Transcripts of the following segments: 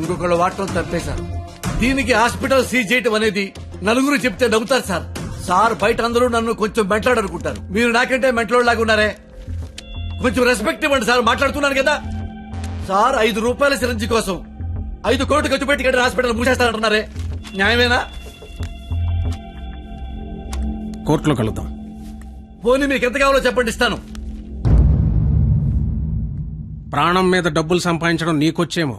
ఇంకొకళ్ళు వాడటం తప్పేశారు దీనికి హాస్పిటల్ సీజ్ చేయటం అనేది నలుగురు చెప్తే నవ్వుతారు సార్. సార్ బయట అందరూ నన్ను కొంచెం మెంట్లాడు అనుకుంటారు మీరు నాకంటే లాగా ఉన్నారే. కొంచెం రెస్పెక్ట్ ఇవ్వండి సార్ మాట్లాడుతున్నాను కదా. సార్ ఐదు రూపాయల సిరంజి కోసం ఐదు కోట్లు ఖర్చు పెట్టి హాస్పిటల్ మూసేస్తారంటున్నారే. న్యాయమేనా? కోర్టులో కలుద్దాం. పోనీ మీకు ఎంత కావాలో చెప్పండి ఇస్తాను. ప్రాణం మీద డబ్బులు సంపాదించడం నీకొచ్చేమో.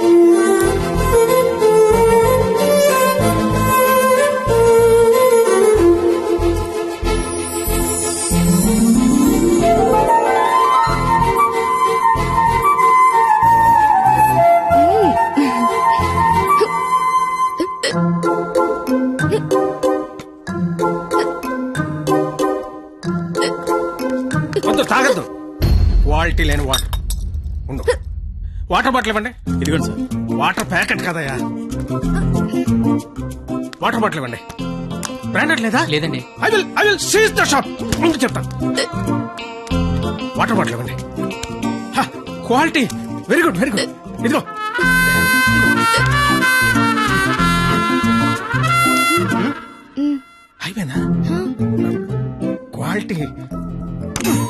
క్వాలిటీ లేని వాటర్. ఉండు. వాటర్ బాటిల్ ఇవ్వండి. ఇదిగోండి సార్. వాటర్ ప్యాకెట్ కదయ్యా వాటర్ బాటిల్ ఇవ్వండి. బ్రాండెడ్ లేదా? లేదండి. I will I will seize the shop. ముందు చెప్తాను వాటర్ బాటిల్ ఇవ్వండి. Quality. Very good very good. ఇదిగో. అయిపోయిందా? క్వాలిటీ.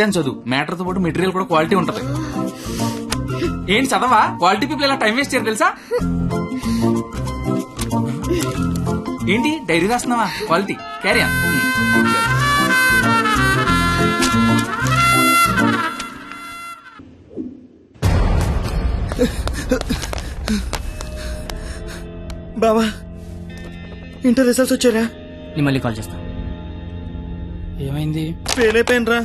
ఎస్ఎన్ చదువు. మ్యాటర్తో పాటు మెటీరియల్ కూడా క్వాలిటీ ఉంటది. ఏంటి చదవా? క్వాలిటీ పీపుల్ ఇలా టైం వేస్ట్ చేయరు తెలుసా? ఏంటి? డైరీ రాస్తున్నావా? క్వాలిటీ. క్యారీ బావా ఇంటర్ రిజల్ట్స్ వచ్చారా నేను మళ్ళీ కాల్ చేస్తా. ఏమైంది ఫెయిల్ అయిపోయినరా?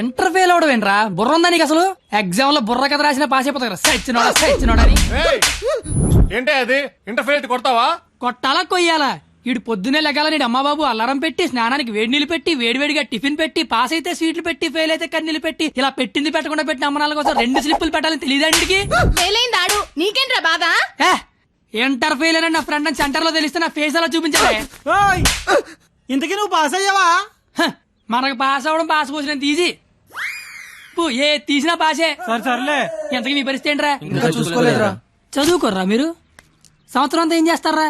ఇంటర్ ఫెయిల్ అవడం ఏంట్రా? బుర్ర ఉందా నీకు అసలు? ఎగ్జామ్లో బుర్ర కథ రాసిన పాస్ అయిపోతారు సచ్చినోడా సచ్చినోడా అని. ఏంటే అది? ఇంటర్ఫేర్ కొడతావా? కొట్టాలా కొయ్యాలా? ఈడు పొద్దునే లెగాల నీడు అమ్మబాబు అల్లారం పెట్టి స్నానానికి వేడి నీళ్ళు పెట్టి వేడివేడిగా టిఫిన్ పెట్టి పాస్ అయితే స్వీట్లు పెట్టి ఫెయిల్ అయితే కన్నీళ్ళు పెట్టి ఇలా పెట్టింది పెట్టకుండా పెట్టిన అమ్మనాల కోసం రెండు స్లిప్పులు పెట్టాలని తెలియదండికి ఫెయిలైంది ఆడు. నీకేంట్రా బాధ? ఇంటర్ ఫెయిల్ అని నా ఫ్రెండ్ అని సెంటర్లో తెలిస్తే నా ఫేస్ అలా చూపించాలి. ఇంతకీ నువ్వు పాస్ అయ్యావా? మనకు పాస్ అవ్వడం పాస్ పోసినంత ఈజీ పో, ఏ తీసినా పాసే. సరే సర్లే. ఎంతకీ మీ పరిస్థితి ఏంట్రా? ఇంకా చూసుకోలేదురా. చదువుకోర్రా మీరు? సంవత్సరం అంతా ఏం చేస్తారా?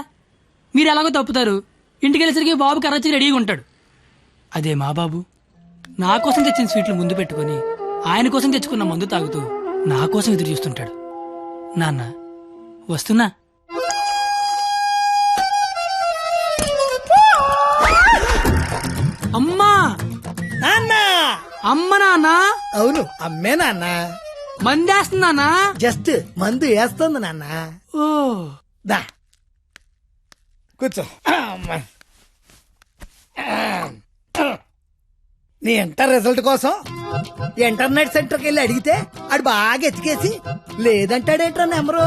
మీరు ఎలాగో తప్పుతారు. ఇంటికి వెళ్ళేసరికి బాబు కర్రొచ్చి రెడీగా ఉంటాడు. అదే మా బాబు. నా కోసం తెచ్చిన స్వీట్లు ముందు పెట్టుకొని ఆయన కోసం తెచ్చుకున్న మందు తాగుతూ నా కోసం ఎదురు చూస్తుంటాడు. నాన్న వస్తున్నా? అమ్మ నాన్న? అవును అమ్మే నాన్న. మందేస్తున్నానా? జస్ట్ మందు వేస్తుంది నాన్న. ఓ. దా. కూర్చో. అమ్మా. నీ ఇంటర్ రిజల్ట్ కోసం ఇంటర్నెట్ సెంటర్కి వెళ్ళి అడిగితే ఆడు బాగా ఎతికేసి లేదంటాడేంట్రా నెంబరు?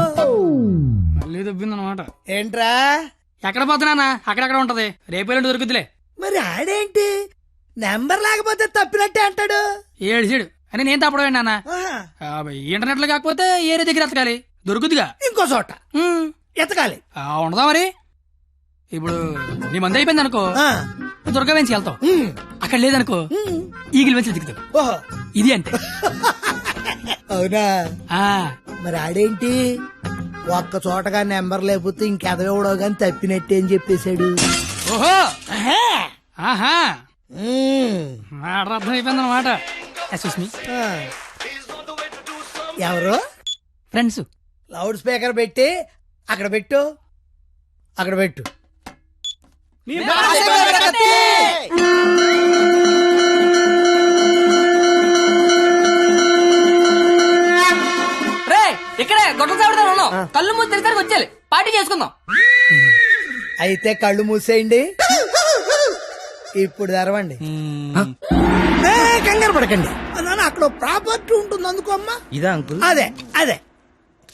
మళ్ళీ దొబ్బిందనమాట. ఏంట్రా? ఎక్కడ పోతున్నానా? అక్కడక్కడ ఉంటది? రేపేళ్ళు దొరుకుతులే మరి ఆడేంటి? నెంబర్ లేకపోతే తప్పినట్టే అంటాడు. ఏడు సీడు అని నేను తప్పడం నాన్న. ఇంటర్నెట్లో కాకపోతే ఏరే దగ్గర ఎతకాలి? దొరుకుద్దిగా. ఇంకో చోట. ఎతకాలి. ఉండదా మరి? ఇప్పుడు నీ మంది అయిపోయింది అనుకో. దుర్గా వెంచి వెళ్తావు. అక్కడ లేదనుకో. ఈగిల్ వెంచి దిగుతావు ఓహో. ఇది అంతే. అవునా? ఆ. మరి ఆడేంటి? ఒక్క చోటగా నెంబర్ లేకపోతే ఇంకెదవడో గాని తప్పినట్టే అని చెప్పేశాడు. ఓహో. ఆహా. మాట. అర్థం అయిపోయింది అనమాట. ఎవరు? ఫ్రెండ్స్. లౌడ్ స్పీకర్ పెట్టి అక్కడ పెట్టు. అక్కడ పెట్టు. రే ఇక్కడే గొడవ చావడతా ఉన్నాం కళ్ళు మూసి తెరిసరికి వచ్చేయాలి. పార్టీ చేసుకుందాం. అయితే కళ్ళు మూసేయండి. ఇప్పుడు తెరవండి. ఏ, కంగారు పడకండి. నాన్న అక్కడ ప్రాపర్టీ ఉంటుంది అందుకో అమ్మా. ఇదా అంకుల్? అదే అదే.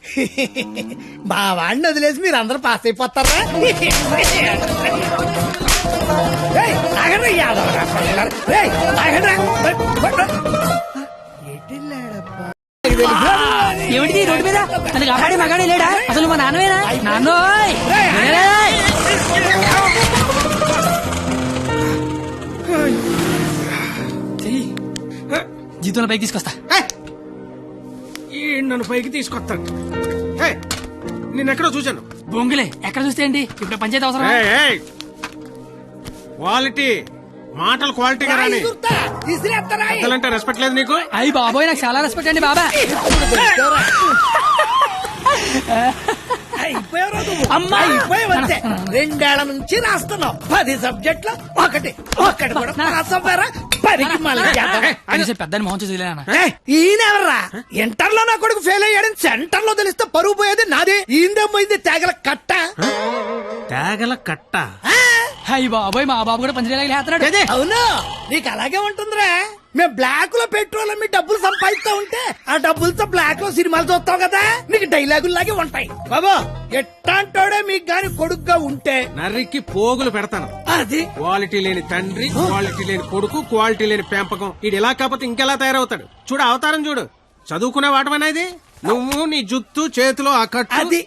మా వాడిని వదిలేసి మీరు అందరూ పాస్ అయిపోతారా? ఏయ్, ఆగండి, యాదవరా పిల్లలు. ఏయ్, ఆగండి. ఎటెళ్ళాడప్పా? నాకు తెలుసా? ఏమిటి రోడ్డు మీద? తనకి కాపాడి మగాడే లేడా? అసలు మా నాన్నవేనా? నాన్నోయ్! ఏయ్! జీతంలో పైకి తీసుకొస్తా. ఈ నన్ను పైకి తీసుకొస్తాడు హే, నిన్నెక్కడో చూశాను. బొంగులే ఎక్కడ చూస్తే ఏంటి? ఇప్పుడు పంచాయతీ అవసరం ఏయ్, ఏయ్. క్వాలిటీ మాటలు క్వాలిటీగా రాని? పెద్దలంటే రెస్పెక్ట్ లేదు నీకు? అయ్యి బాబోయ్ నాకు చాలా రెస్పెక్ట్ అండి బాబా. అమ్మా! అంతే. రెండేళ్ళ నుంచి రాస్తున్నావు. పది సబ్జెక్టులు ఒకటి. ఒకటి కూడా పెద్దని మోహన్ చూసి? ఏయ్, ఈయనెవర్రా? ఇంటర్లో నా కొడుకు ఫెయిల్ అయ్యాడని సెంటర్లో తెలిస్తే పరువు పోయేది నాది. ఈందేమైంది తేగల కట్ట. తేగల కట్ట? అయ్యి బాబోయ్ మా బాబు కూడా పంచలేలాగా లేస్తున్నాడు. అవును నీకు అలాగే ఉంటుందిరా. మేము బ్లాక్లో పెట్రోల్ మీ డబ్బులు సంపాదిస్తా ఉంటే ఆ డబ్బులతో బ్లాక్లో సినిమాలు చూస్తావు కదా? నీకు డైలాగులు లాగే ఉంటాయి. బాబా ఎట్టాంటోడే మీకు గాని కొడుకుగా ఉంటే? నర్రికి పోగులు పెడతాను. అది? క్వాలిటీ లేని తండ్రి క్వాలిటీ లేని కొడుకు క్వాలిటీ లేని పెంపకం. ఇది ఇలా కాకపోతే ఇంకెలా తయారవుతాడు? చూడు అవతారం చూడు. చదువుకునే వాటమేనా ఇది నువ్వు నీ జుత్తు చేతిలో ఆ కట్టు. అది.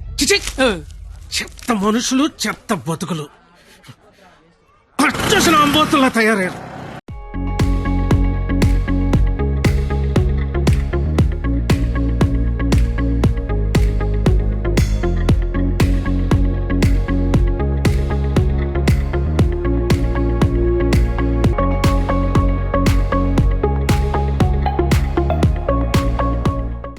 చిచి! ఓ, చెత్త మనుషులు చెత్త బతుకులు. పచ్చసిన అంబోతుల్లా తయారయ్యారు.